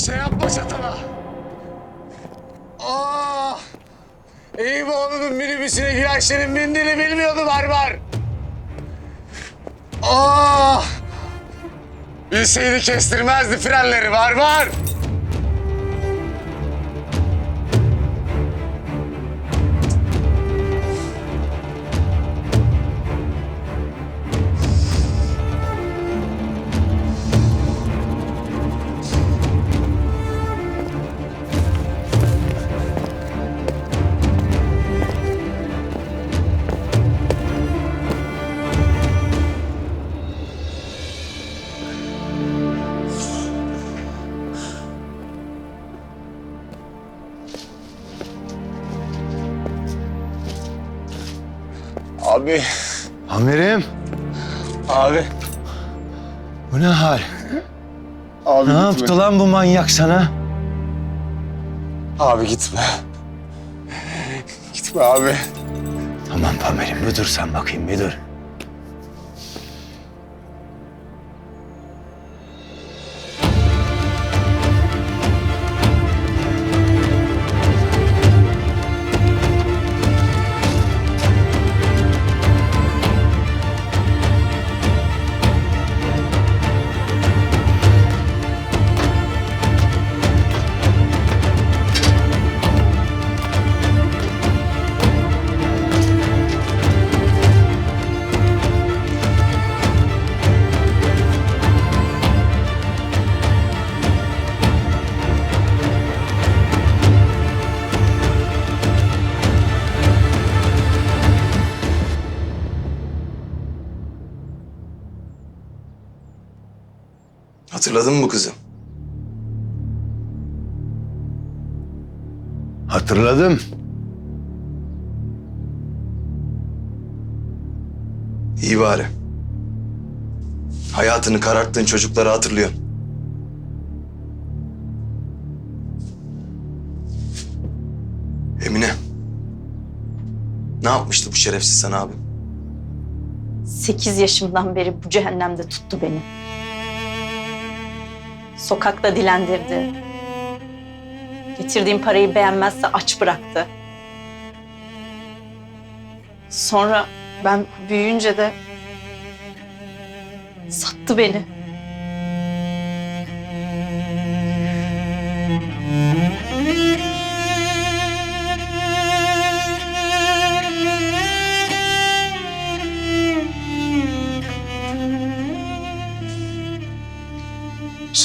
Bir şey yapma çatala. Aa! Eyüboğlu'nun minibüsüne güneşlerin bindiğini bilmiyordu barbar. Aa! Bilseydi kestirmezdi frenleri barbar. Abi, Amirim, abi. bu ne hal? Abi Ne gitme. yaptı lan bu manyak sana? Abi gitme. Gitme abi. Tamam Pamir'im, bir dur sen bakayım, bir dur. Hatırladın mı bu kızı? Hatırladım. İyi bari. Hayatını kararttığın çocukları hatırlıyor. Emine. Ne yapmıştı bu şerefsiz sana abi? Sekiz yaşımdan beri bu cehennemde tuttu beni. Sokakta dilendirdi. Getirdiğim parayı beğenmezse aç bıraktı. Sonra ben büyüyünce de sattı beni.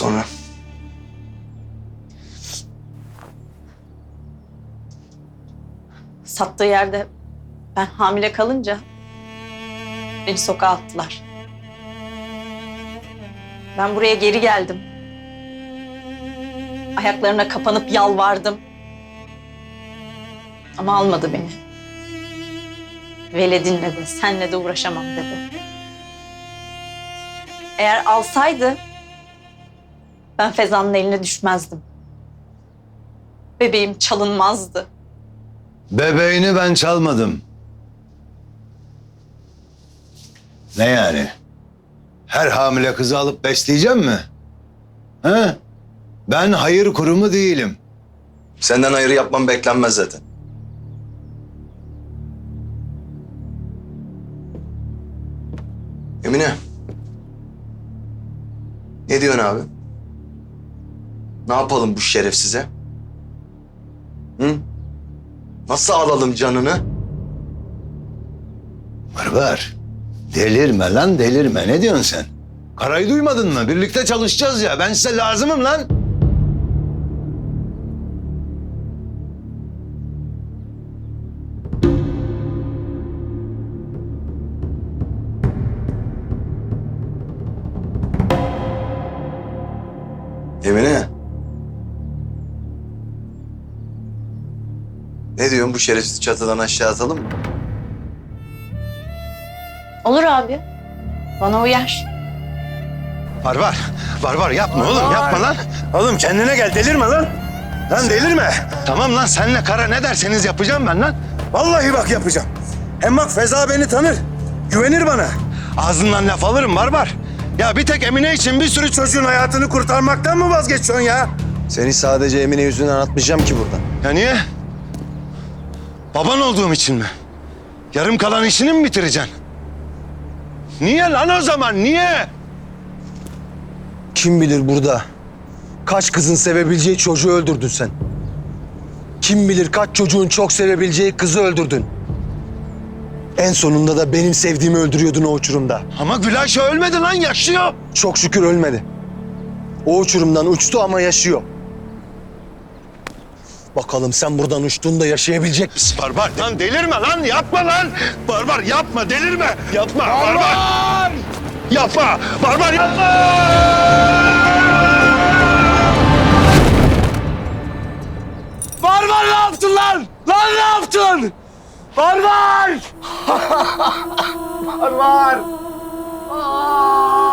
Sonra? Sattığı yerde ben hamile kalınca beni sokağa attılar. Ben buraya geri geldim. Ayaklarına kapanıp yalvardım. Ama almadı beni. Veledinle de senle de uğraşamam dedi. Eğer alsaydı ben Fezan'ın eline düşmezdim. Bebeğim çalınmazdı. Bebeğini ben çalmadım. Ne yani? Her hamile kızı alıp besleyeceğim mi? He? Ben hayır kurumu değilim. Senden hayır yapmam beklenmez zaten. Emine. Ne diyorsun abi? Ne yapalım bu şerefsize? Hı? Nasıl alalım canını? Var. Delirme lan delirme. Ne diyorsun sen? Karayı duymadın mı? Birlikte çalışacağız ya. Ben size lazımım lan. Ne diyorsun bu şerefsiz çatıdan aşağı atalım mı? Olur abi. Bana uyar. Var var. Var var yapma oğlum yapma lan. Oğlum kendine gel delirme lan. Lan delirme. Tamam lan senle kara ne derseniz yapacağım ben lan. Vallahi bak yapacağım. Hem bak Feza beni tanır. Güvenir bana. Ağzından laf alırım var var. Ya bir tek Emine için bir sürü. Çocuğun hayatını kurtarmaktan mı vazgeçiyorsun ya? Seni sadece Emine yüzünden atmayacağım ki buradan. Ya niye? Baban olduğum için mi? Yarım kalan işini mi bitireceksin? Niye lan o zaman? Niye? Kim bilir burada kaç kızın sevebileceği çocuğu öldürdün sen. Kim bilir kaç çocuğun çok sevebileceği kızı öldürdün. En sonunda da benim sevdiğimi öldürüyordun o uçurumda. Ama Gülayşe ölmedi lan yaşıyor. Çok şükür ölmedi. O uçurumdan uçtu ama yaşıyor. Bakalım sen buradan uçtuğunda yaşayabilecek misin? Barbar lan delirme lan yapma lan. Barbar yapma delirme. Yapma barbar. Yapma barbar yapma. Barbar ne yaptın lan? Lan ne yaptın? Barbar! Barbar! Barbar!